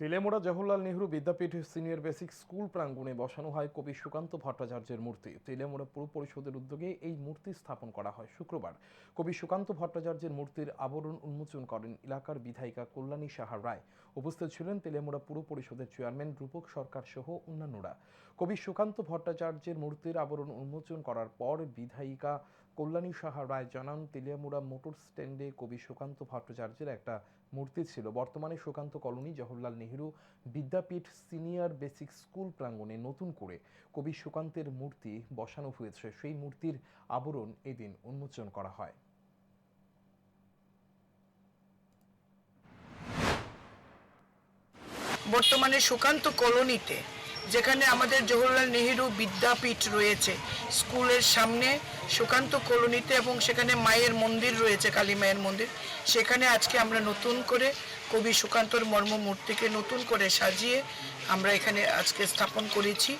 Telemora Jawaharlal Nehru Vidyapith senior basic school প্রাঙ্গণে বসানো হয় কবি সুকান্ত ভট্টাচার্যের মূর্তি। তেলেমোড়া পুর পরিষদের উদ্যোগে এই মূর্তি স্থাপন করা হয় শুক্রবার। কবি সুকান্ত ভট্টাচার্যের মূর্তির আবরণ উন্মোচন করেন এলাকার বিধায়িকা কল্যাণী সাহা রায়। উপস্থিত ছিলেন তেলেমোড়া পুর পরিষদের চেয়ারম্যান রূপক সরকার সহ অন্যান্যরা। কবি সুকান্ত ভট্টাচার্যের মূর্তির আবরণ উন্মোচন করার পর বিধায়িকা কল্যাণী সাহা রায় জানান, তেলিয়ামুড়া মোটর স্ট্যান্ডে কবি সুকান্ত ভট্টাচার্যের একটা মূর্তি ছিল। বর্তমানে Sukanta colony, Jawaharlal Nehru Vidyapith senior basic school প্রাঙ্গণে নতুন করে কবি সুকান্তের মূর্তি বসানো হয়েছে। সেই মূর্তির আবরণ এদিন উন্মোচন করা হয়। বর্তমানে সুকান্ত কলোনিতে যেখানে আমাদের জওহরলাল নেহেরু বিদ্যাপীঠ রয়েছে। স্কুলের সামনে সুকান্ত কলোনিতে এবং সেখানে মায়ের মন্দির রয়েছে, কালী মায়ের মন্দির। সেখানে আজকে আমরা নতুন করে কবি সুকান্তর মর্মমূর্তিকে নতুন করে সাজিয়ে আমরা এখানে আজকে স্থাপন করেছি।